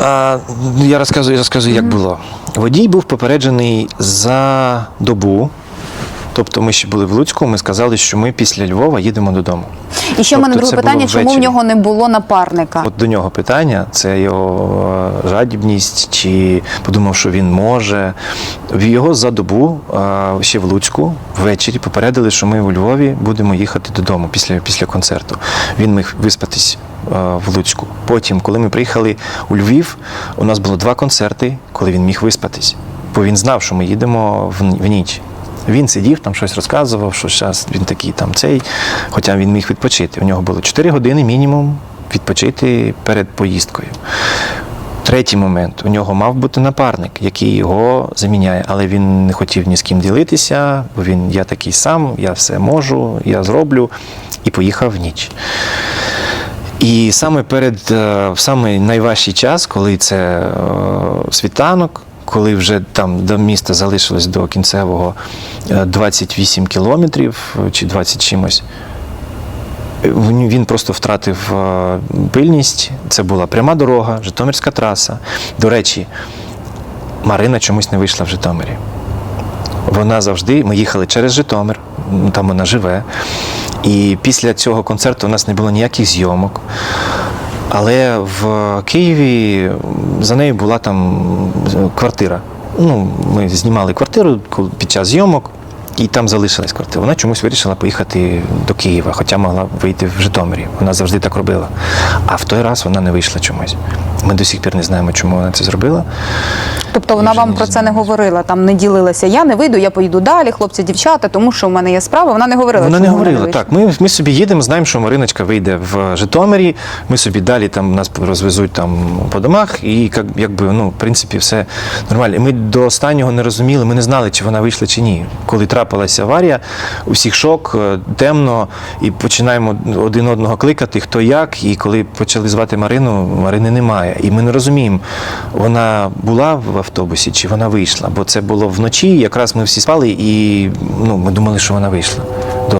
А, я розказую, розказую, як було. Водій був попереджений за добу. Тобто ми ще були в Луцьку, ми сказали, що ми після Львова їдемо додому. І ще в мене Тобто друге питання: чому в нього не було напарника? От до нього питання це його е, жадібність, чи подумав, що він може. В Його за добу е, ще в Луцьку ввечері попередили, що ми у Львові будемо їхати додому після, після концерту. Він міг виспатись е, в Луцьку. Потім, коли ми приїхали у Львів, у нас було два концерти, коли він міг виспатись. Бо він знав, що ми їдемо в, в ніч. Він сидів там щось розказував, що зараз він такий там цей, хоча він міг відпочити. У нього було 4 години мінімум відпочити перед поїздкою. Третій момент. У нього мав бути напарник, який його заміняє, але він не хотів ні з ким ділитися, бо він я такий сам, я все можу, я зроблю, і поїхав в ніч. І саме перед е, в самий найважчий час, коли це е, світанок, коли вже там до міста залишилось до кінцевого е, 28 кілометрів е, чи 20 чимось. е, Він він просто втратив е, пильність. Це була пряма дорога, Житомирська траса. До речі, Марина чомусь не вийшла в Житомирі. Вона завжди, ми їхали через Житомир, там вона живе. І після цього концерту у нас не було ніяких зйомок. Але в Києві за нею була там квартира. Ну, ми знімали квартиру під час зйомок, і там залишилась квартира. Вона чомусь вирішила поїхати до Києва, хоча могла вийти в Житомирі. Вона завжди так робила. А в той раз вона не вийшла чомусь. Ми до сих пір не знаємо, чому вона це зробила. Тобто вона вам про це не говорила, там не ділилася. Я не вийду, я поїду далі, хлопці, дівчата, тому що в мене є справа. Вона не говорила. Вона не говорила. вийшла. так, ми, ми собі їдемо, знаємо, що Мариночка вийде в Житомирі. Ми собі далі там нас розвезуть там по домах, і як, якби ну, в принципі, все нормально. І ми до останнього не розуміли, ми не знали, чи вона вийшла чи ні. Коли трапилася аварія, у всіх шок, е, темно, і починаємо один одного кликати, хто як. І коли почали звати Марину, Марини немає. І ми не розуміємо, вона була в автобусі чи вона вийшла. Бо це було вночі, якраз ми всі спали, і ну, ми думали, що вона вийшла.